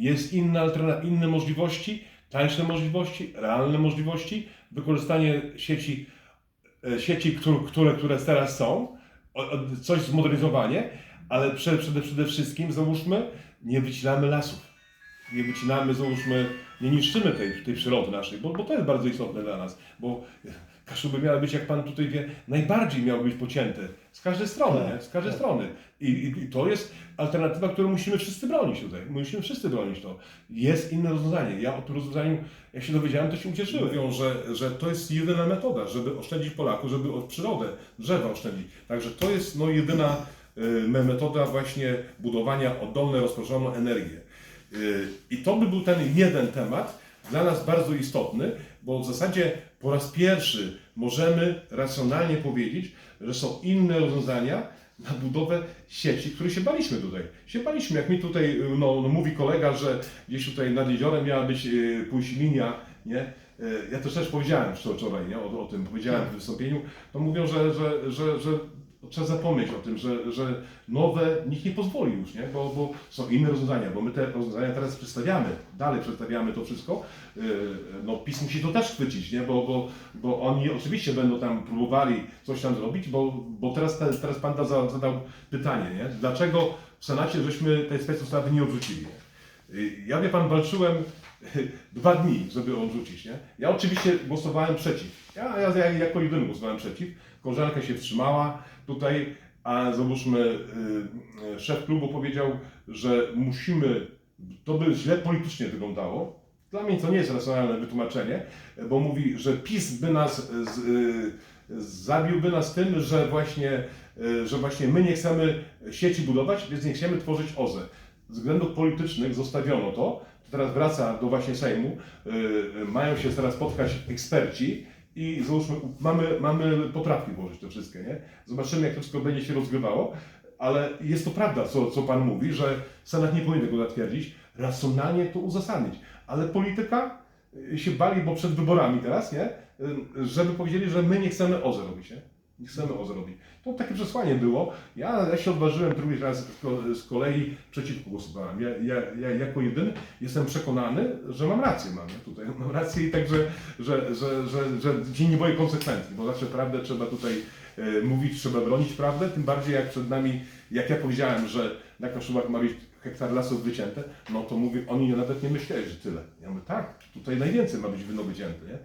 jest inna alterna- inne możliwości, tańsze możliwości, realne możliwości, wykorzystanie sieci, e, sieci które, które, które teraz są, coś zmodernizowanie, ale przede, przede wszystkim, załóżmy, nie wycinamy lasów. Nie wycinamy, załóżmy, nie niszczymy tej, tej przyrody naszej, bo, bo to jest bardzo istotne dla nas, bo Kaszuby miały być, jak Pan tutaj wie, najbardziej miały być pocięte z każdej strony, Tak, nie? z każdej tak. strony. I, i, I to jest alternatywa, którą musimy wszyscy bronić tutaj. Musimy wszyscy bronić to. Jest inne rozwiązanie. Ja o tym rozwiązaniu, jak się dowiedziałem, to się ucieszyłem. Mówią, że, że to jest jedyna metoda, żeby oszczędzić Polaków, żeby od przyrodę, drzewa oszczędzić. Także to jest no, jedyna y, metoda właśnie budowania oddolnej, rozproszoną energię. Y, I to by był ten jeden temat, dla nas bardzo istotny, bo w zasadzie po raz pierwszy możemy racjonalnie powiedzieć, że są inne rozwiązania na budowę sieci, której się baliśmy tutaj. Się baliśmy, jak mi tutaj no, no, mówi kolega, że gdzieś tutaj nad jeziorem miała być y, pójść linia, nie? Y, Ja też też powiedziałem wczoraj nie? O, o tym, powiedziałem w wystąpieniu, to mówią, że, że, że, że trzeba zapomnieć o tym, że, że nowe nikt nie pozwoli już, nie? Bo, bo są inne rozwiązania, bo my te rozwiązania teraz przedstawiamy, dalej przedstawiamy to wszystko. Yy, No PiS musi to też chwycić, nie? Bo, bo, bo oni oczywiście będą tam próbowali coś tam zrobić, bo, bo teraz, te, teraz Pan da- za- zadał pytanie, nie? Dlaczego w Senacie żeśmy tej specustawy nie odrzucili? Yy, Ja wie Pan, walczyłem dwa dni, żeby odrzucić, nie? Ja oczywiście głosowałem przeciw. Ja, ja, ja jako jedyny głosowałem przeciw. Koleżanka się wstrzymała tutaj, a załóżmy y, y, szef klubu powiedział, że musimy, to by źle politycznie wyglądało. Dla mnie to nie jest racjonalne wytłumaczenie, bo mówi, że PiS by nas z, y, zabiłby nas tym, że właśnie, y, że właśnie my nie chcemy sieci budować, więc nie chcemy tworzyć OZE. Względów politycznych zostawiono to. Teraz wraca do właśnie Sejmu. y, y, Mają się teraz spotkać eksperci i załóżmy, mamy, mamy poprawki włożyć te wszystkie, nie? Zobaczymy, jak to wszystko będzie się rozgrywało, ale jest to prawda, co, co Pan mówi, że Senat nie powinien tego zatwierdzić, racjonalnie to uzasadnić, ale polityka y, się bali, bo przed wyborami teraz, nie? Żeby powiedzieli, że my nie chcemy OZE robić, nie? Nie chcemy OZE robić. To takie przesłanie było. Ja, ja się odważyłem drugi raz z ko- z kolei przeciwko głosowałem. Ja, ja, ja jako jedyny jestem przekonany, że mam rację, mam nie? tutaj mam rację i także, że, że, że, że się nie boję konsekwencji, bo zawsze prawdę trzeba tutaj e, mówić, trzeba bronić prawdę, tym bardziej jak przed nami, jak ja powiedziałem, że na Kaszubach ma być hektar lasów wycięte, no to mówię, oni nawet nie myśleli, że tyle. Ja mówię, tak, tutaj najwięcej ma być wyno wycięte, nie?